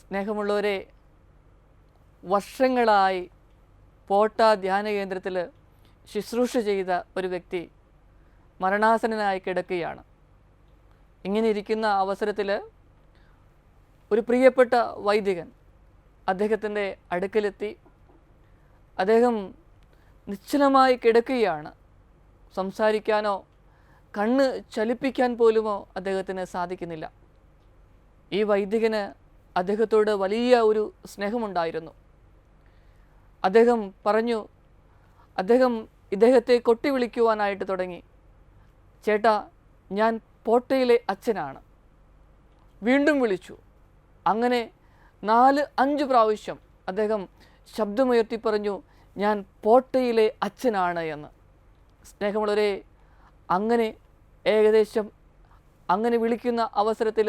സ്നേഹമുള്ളവരെ വർഷങ്ങളായി പോട്ട ധ്യാന കേന്ദ്രത്തിൽ ശുശ്രൂഷ ചെയ്ത ഒരു വ്യക്തി മരണാസനനായി കിടക്കുകയാണ്. ഇങ്ങനെ ഇരിക്കുന്ന അവസരത്തിൽ ഒരു പ്രിയപ്പെട്ട വൈദികൻ അദ്ദേഹത്തിന്റെ അടുക്കലെത്തി. അദ്ദേഹം നിശ്ചലമായി കിടക്കുകയാണ്. സംസാരിക്കാനോ കണ്ണ് ചലിപ്പിക്കാൻ പോലുമോ അദ്ദേഹത്തിന് സാധിക്കുന്നില്ല. ഈ വൈദികന് അദ്ദേഹത്തോട് വലിയ ഒരു സ്നേഹമുണ്ടായിരുന്നു. അദ്ദേഹം പറഞ്ഞു അദ്ദേഹം ഇദ്ദേഹത്തെ കൊട്ടി വിളിക്കുവാനായിട്ട് തുടങ്ങി. ചേട്ടാ ഞാൻ പോട്ടയിലെ അച്ഛനാണ്. വീണ്ടും വിളിച്ചു. അങ്ങനെ നാല് അഞ്ച് പ്രാവശ്യം അദ്ദേഹം ശബ്ദമുയർത്തി പറഞ്ഞു ഞാൻ പോട്ടയിലെ അച്ഛനാണ് എന്ന്. സ്നേഹമുള്ളവരെ അങ്ങനെ ഏകദേശം അങ്ങനെ വിളിക്കുന്ന അവസരത്തിൽ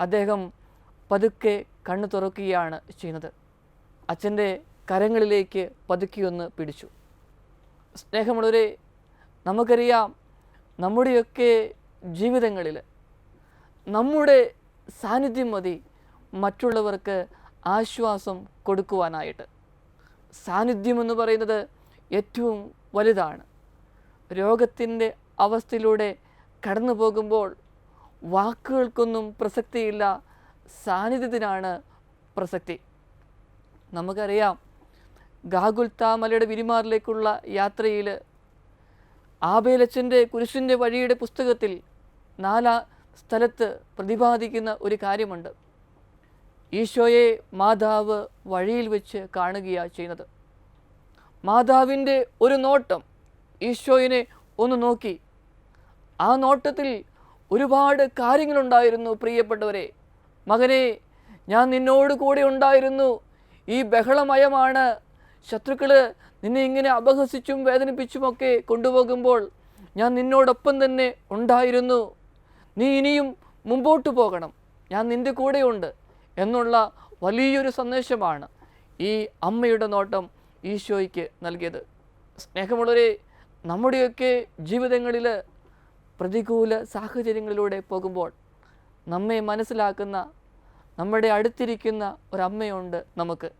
അദ്ദേഹം പതുക്കെ കണ്ണു തുറക്കുകയാണ് ചെയ്യുന്നത്. അച്ഛന്റെ കരങ്ങളിലേക്ക് പതുക്കിയൊന്ന് പിടിച്ചു. സ്നേഹമുള്ളവരെ നമുക്കറിയാം നമ്മുടെയൊക്കെ ജീവിതങ്ങളിൽ നമ്മുടെ സാന്നിധ്യം മതി മറ്റുള്ളവർക്ക് ആശ്വാസം കൊടുക്കുവാനായിട്ട്. സാന്നിധ്യം എന്ന് പറയുന്നത് ഏറ്റവും വലുതാണ്. രോഗത്തിന്റെ അവസ്ഥയിലൂടെ കടന്നു പോകുമ്പോൾ വാക്കുകൾക്കൊന്നും പ്രസക്തിയില്ല സാന്നിധ്യത്തിനാണ് പ്രസക്തി. നമുക്കറിയാം ഗാഗുൽത്താ മലയുടെ വിരിമാറിലേക്കുള്ള യാത്രയിൽ ആബേലച്ചന്റെ കുരിശിന്റെ വഴിയുടെ പുസ്തകത്തിൽ നാലാ സ്ഥലത്ത് പ്രതിപാദിക്കുന്ന ഒരു കാര്യമുണ്ട്. ഈശോയെ മാതാവ് വഴിയിൽ വെച്ച് കാണുകയാണ് ചെയ്യുന്നത്. മാതാവിന്റെ ഒരു നോട്ടം ഈശോയിനെ ഒന്ന് നോക്കി. ആ നോട്ടത്തിൽ ഒരുപാട് കാര്യങ്ങളുണ്ടായിരുന്നു പ്രിയപ്പെട്ടവരെ. മകനെ ഞാൻ നിന്നോട് കൂടെ ഉണ്ടായിരുന്നു. ഈ ബഹളമയമാണ്. ശത്രുക്കൾ നിന്നെ ഇങ്ങനെ അപഹസിച്ചും വേദനിപ്പിച്ചുമൊക്കെ കൊണ്ടുപോകുമ്പോൾ ഞാൻ നിന്നോടൊപ്പം തന്നെ ഉണ്ടായിരുന്നു. നീ ഇനിയും മുമ്പോട്ട് പോകണം. ഞാൻ നിന്റെ കൂടെയുണ്ട് എന്നുള്ള വലിയൊരു സന്ദേശമാണ് ഈ അമ്മയുടെ നോട്ടം ഈശോയ്ക്ക് നൽകിയത്. സ്നേഹമുള്ളവരെ നമ്മുടെയൊക്കെ ജീവിതങ്ങളിൽ പ്രതികൂല സാഹചര്യങ്ങളിലൂടെ പോകുമ്പോൾ നമ്മെ മനസ്സിലാക്കുന്ന നമ്മുടെ അടുത്തിരിക്കുന്ന ഒരമ്മയുണ്ട് നമുക്ക്.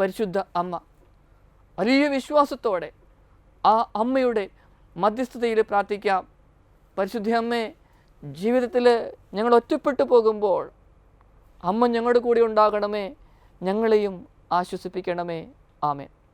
പരിശുദ്ധ അമ്മ. വലിയ വിശ്വാസത്തോടെ ആ അമ്മയുടെ മധ്യസ്ഥതയിൽ പ്രാർത്ഥിക്കാം. പരിശുദ്ധ അമ്മേ ജീവിതത്തിൽ ഞങ്ങൾ ഒറ്റപ്പെട്ടു പോകുമ്പോൾ അമ്മ ഞങ്ങളുടെ കൂടെ ഉണ്ടാകണമേ. ഞങ്ങളെയും ആശ്വസിപ്പിക്കണമേ. ആമേൻ.